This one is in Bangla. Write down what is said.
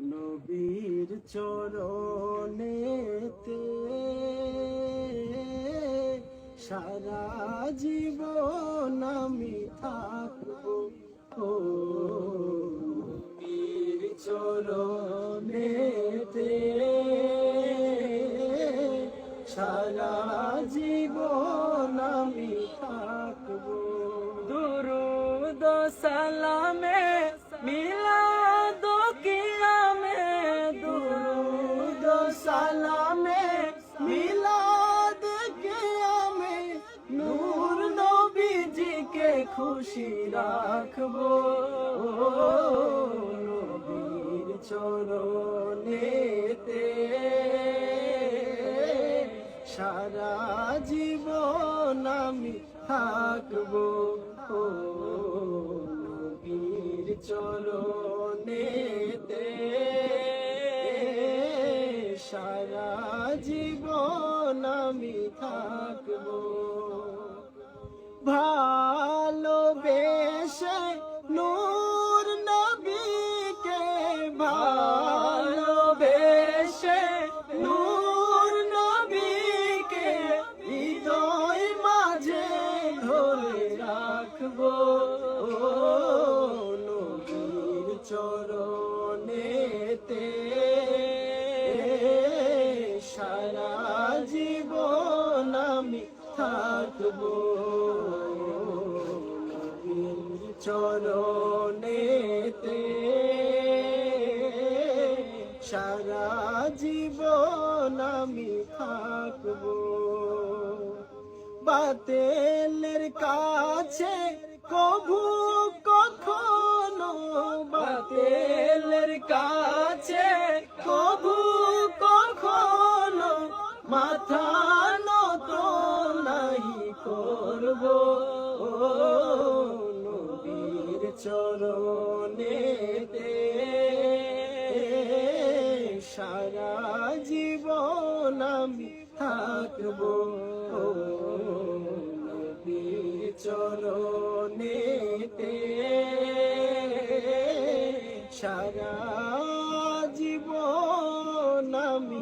নবীর চরণেতে সারা জীবন আমি থাকব। ও নবীর চরণেতে সারা জীবন আমি থাকব। দুরুদ সালামে মিলাদ খুশি রাখব। নবীর চরণেতে সারা জীবন আমি থাকব। ও নবীর চরণেতে সারা জীবন আমি থাকব। রাখব নবীর সারা জীবন আমি থাকব নবীর সারা জীবন আমি থাকব। বাতেলের কাছে কভু কখনো বাতেলের কাছে কভু কখনো মাথা নত নাই করব। নবীর চরণেতে সারা জীবন আমি থাকব। চরণেতে সারা জীবন আমি